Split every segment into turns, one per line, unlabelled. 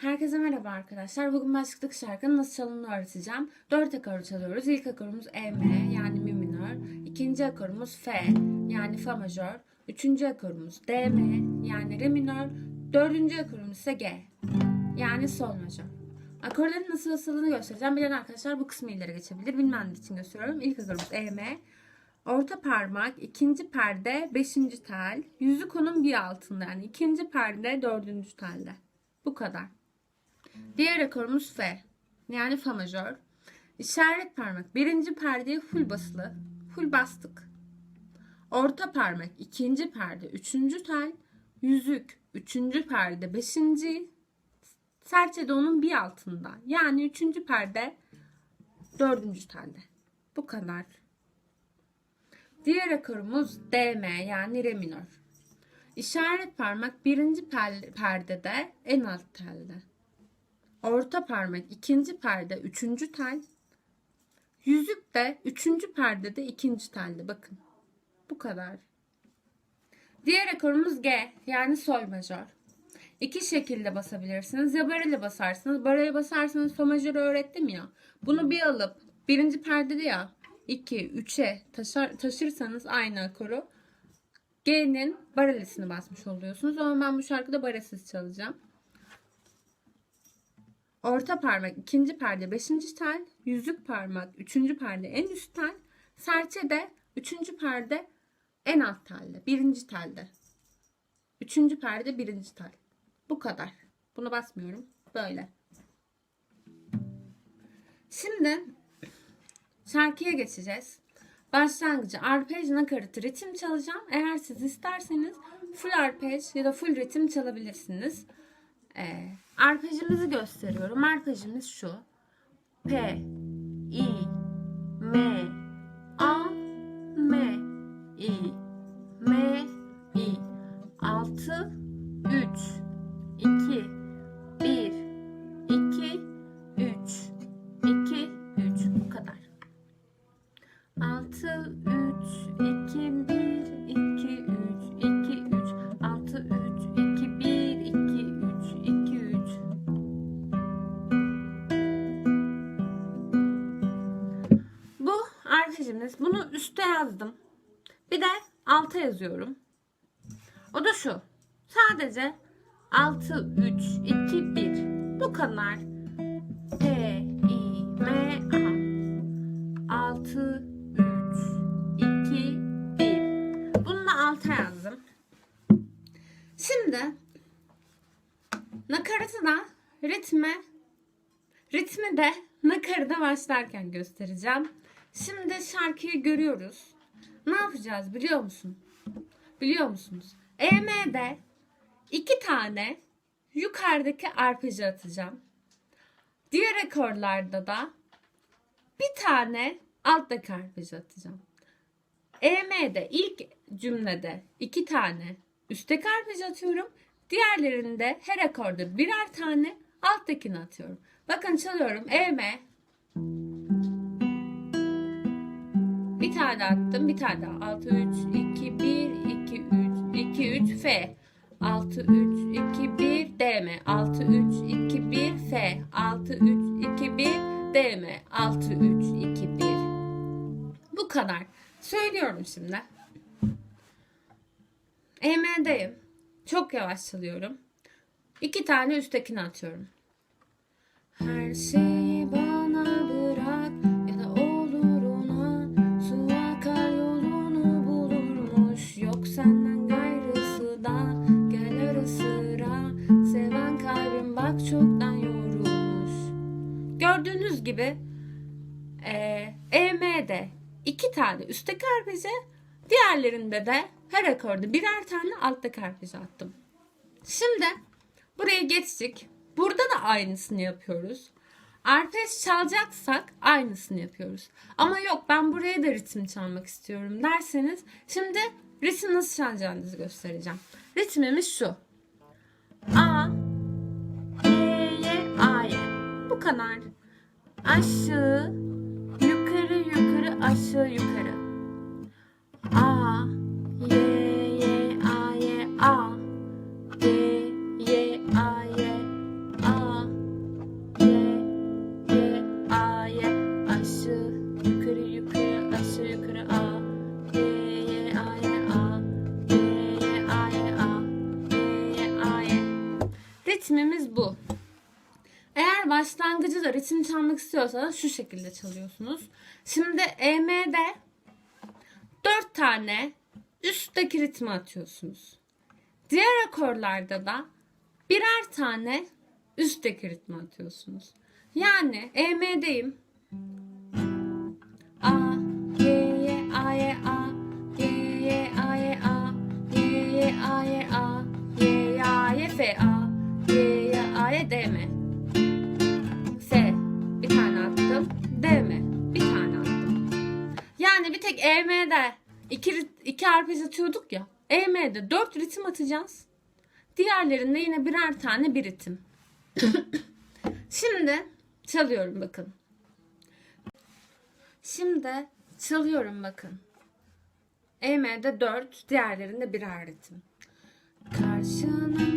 Herkese merhaba arkadaşlar. Bugün başlıklık şarkının nasıl çalındığını öğreteceğim. Dört akor çalıyoruz. İlk akorumuz E, M yani Mi minör. İkinci akorumuz F yani Fa majör. Üçüncü akorumuz D, M yani Re minör. Dördüncü akorumuz ise G yani Sol majör. Akorların nasıl basıldığını göstereceğim. Bilen arkadaşlar bu kısmı ileri geçebilir. Bilmeyenler için gösteriyorum. İlk akorumuz E, M. Orta parmak, ikinci perde, beşinci tel. Yüzük onun bir altında yani ikinci perde, dördüncü telde. Bu kadar. Diğer akorumuz F. Yani Fa majör. İşaret parmak birinci perdeye full basılı. Full bastık. Orta parmak ikinci perde üçüncü tel. Yüzük üçüncü perde beşinci. Serçe de onun bir altında. Yani üçüncü perde dördüncü telde. Bu kadar. Diğer akorumuz DM yani Re minör. İşaret parmak birinci per- perdede en alt telde. Orta parmak ikinci perde üçüncü tel. Yüzük de üçüncü perdede ikinci telde. Bakın. Bu kadar. Diğer akorumuz G yani sol majör. İki şekilde basabilirsiniz. Ya barele basarsınız. Barele basarsanız fa majörü öğrettim ya. Bunu bir alıp birinci perdede ya 2, 3'e taşır, taşırsanız aynı akoru G'nin barelesini basmış oluyorsunuz. Ama ben bu şarkıda baresiz çalacağım. Orta parmak ikinci perde beşinci tel. Yüzük parmak üçüncü perde en üst tel. Serçe de üçüncü perde en alt telde. Birinci telde. Üçüncü perde birinci tel. Bu kadar. Bunu basmıyorum. Böyle. Şimdi şarkıya geçeceğiz. Başlangıcı arpej nakaratı ritim çalacağım. Eğer siz isterseniz full arpej ya da full ritim çalabilirsiniz. Ee, arpejimizi gösteriyorum. Arpejimiz şu. P, I, M, A, M, I, arpejimiz. Bunu üste yazdım. Bir de alta yazıyorum. O da şu. Sadece 6, 3, 2, 1. Bu kadar. P, I, M, A. 6, 3, 2, 1. Bunu da alta yazdım. Şimdi nakaratı da ritme ritmi de nakarada başlarken göstereceğim. Şimdi şarkıyı görüyoruz. Ne yapacağız biliyor musun? Biliyor musunuz? EM'de iki tane yukarıdaki arpejı atacağım. Diğer akorlarda da bir tane alttaki arpejı atacağım. EM'de ilk cümlede iki tane üstteki arpej atıyorum. Diğerlerinde her akorda birer tane alttakini atıyorum. Bakın çalıyorum. E, M. Bir tane attım. Bir tane daha. 6, 3, 2, 1, 2, 3, 2, 3, F. 6, 3, 2, 1, D, M. 6, 3, 2, 1, F. 6, 3, 2, 1, D, M. 6, 3, 2, 1. Bu kadar. Söylüyorum şimdi. EM'deyim. Çok yavaş çalıyorum. İki tane üsttekini atıyorum. Her şeyi bana gibi EM'de iki tane üstteki arpejı diğerlerinde de her akorda birer tane alttaki arpejı attım. Şimdi buraya geçtik. Burada da aynısını yapıyoruz. Arpej çalacaksak aynısını yapıyoruz. Ama yok ben buraya da ritim çalmak istiyorum derseniz şimdi ritim nasıl çalacağınızı göstereceğim. Ritmimiz şu. A, Y'ye, A'ya. Bu kadar. Aşağı, yukarı, yukarı, aşağı, yukarı. A, çalmak istiyorsanız şu şekilde çalıyorsunuz. Şimdi EM'de 4 tane üstteki ritmi atıyorsunuz. Diğer akorlarda da birer tane üstteki ritmi atıyorsunuz. Yani EM'deyim. A, Y, Y, A, Y, A, Y, Y, A, Y, A, Y, Y, A, Y, A, Y, Y, A, Y, F, A, Y, Y, A, Y, D, M. attım. D, M, bir tane attım. Yani bir tek EM'de iki, iki arpej atıyorduk ya. EM'de dört ritim atacağız. Diğerlerinde yine birer tane bir ritim. Şimdi çalıyorum bakın. Şimdi çalıyorum bakın. EM'de 4, diğerlerinde birer ritim. Karşının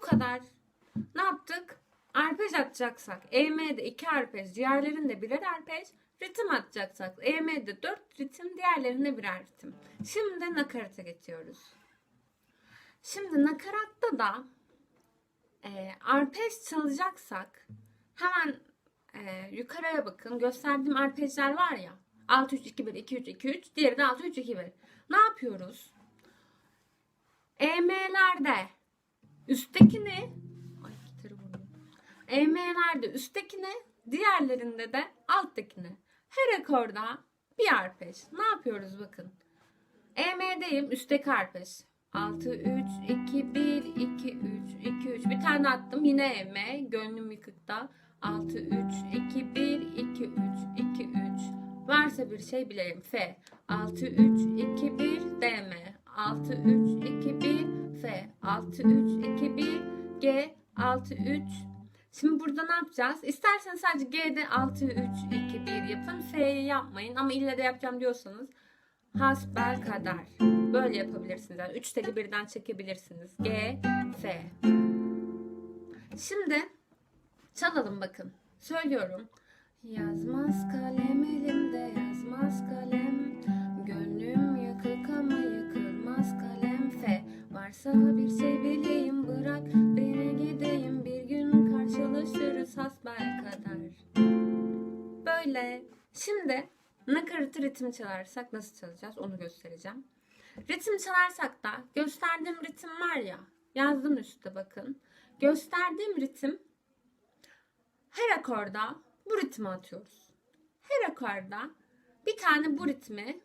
kadar. Ne yaptık? Arpej atacaksak EM'de 2 arpej, diğerlerinde birer arpej. Ritim atacaksak EM'de 4 ritim, diğerlerinde birer ritim. Şimdi nakarata geçiyoruz. Şimdi nakaratta da e, arpej çalacaksak hemen e, yukarıya bakın. Gösterdiğim arpejler var ya. 6 3 2 1 2 3 2 3 diğeri de 6 3 2 1. Ne yapıyoruz? EM'lerde üsttekini ay gitarı vurdum. EM'lerde üsttekini, diğerlerinde de alttakini. Her akorda bir arpej. Ne yapıyoruz bakın. EM'deyim, üstteki arpej. 6 3 2 1 2 3 2 3 bir tane attım yine EM gönlüm yıkıkta 6 3 2 1 2 3 2 3 varsa bir şey bileyim F 6 3 2 1 DM 6 3 2 1 F 6 3 2 1 G 6 3 Şimdi burada ne yapacağız? İsterseniz sadece G'de 6 3 2 1 yapın. F'yi yapmayın ama ille de yapacağım diyorsanız hasbel kader. Böyle yapabilirsiniz. Yani üç teli birden çekebilirsiniz. G, F. Şimdi çalalım bakın. Söylüyorum. Yazmaz kalem elimde yazmaz kalem Gönlüm yıkık ama yıkılmaz kalem F Varsa bir şey bileyim bırak beni gideyim Bir gün karşılaşırız hasbel kader Böyle. Şimdi nakaratı ritim çalarsak nasıl çalacağız onu göstereceğim. Ritim çalarsak da gösterdiğim ritim var ya yazdım üstte bakın. Gösterdiğim ritim her akorda bu ritmi atıyoruz. Her akorda bir tane bu ritmi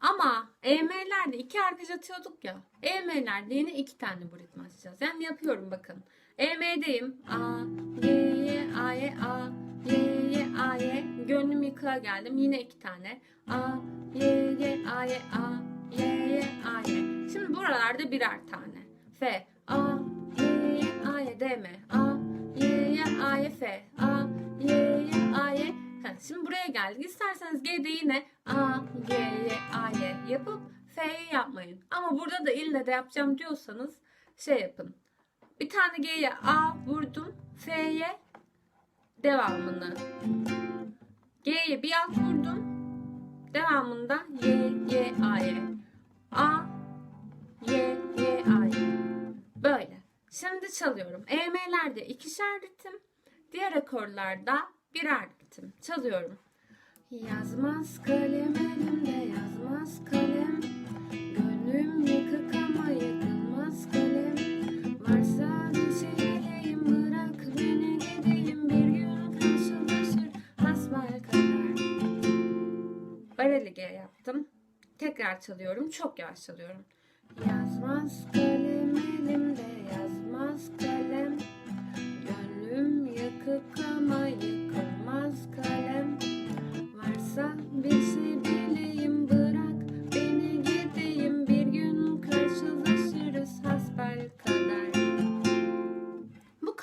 ama EM'lerde iki arpej atıyorduk ya. EM'lerde yine iki tane bu ritmi atacağız. Yani yapıyorum bakın. EM'deyim. A, Y, Y, A, Y, A, Y, Y, A, Y. Gönlüm yıkığa geldim. Yine iki tane. A, Y, Y, A, Y, A, Y, Y, A, Y. Şimdi buralarda birer tane. F, A, Y, Y, A, Y, D, M. A, Y, Y, A, Y, F. A, Şimdi buraya geldik. İsterseniz G'de yine A, Y, Y, A, Y yapıp F'yi yapmayın. Ama burada da ille de yapacağım diyorsanız şey yapın. Bir tane G'ye A vurdum. F'ye devamını. G'ye bir alt vurdum. Devamında Y, Y, A, Y. A, Y, Y, A, Y. Böyle. Şimdi çalıyorum. EM'lerde ikişer ritim. Diğer akorlarda birer ritim. Çalıyorum. Yazmaz kalem elimde yazmaz kalem Gönlüm yıkık ama yıkılmaz kalem Varsa bir şey bileyim bırak beni gideyim Bir gün karşılaşır hasbel kader Bareli G yaptım. Tekrar çalıyorum. Çok yavaş çalıyorum. Yazmaz kalem elimde yazmaz kalem Gönlüm yıkık ama yıkılmaz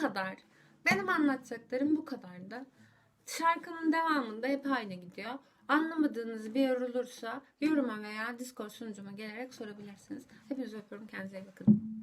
kadar. Benim anlatacaklarım bu kadardı. Şarkının devamında hep aynı gidiyor. Anlamadığınız bir yer olursa yoruma veya Discord sunucuma gelerek sorabilirsiniz. Hepinizi öpüyorum. Kendinize iyi bakın.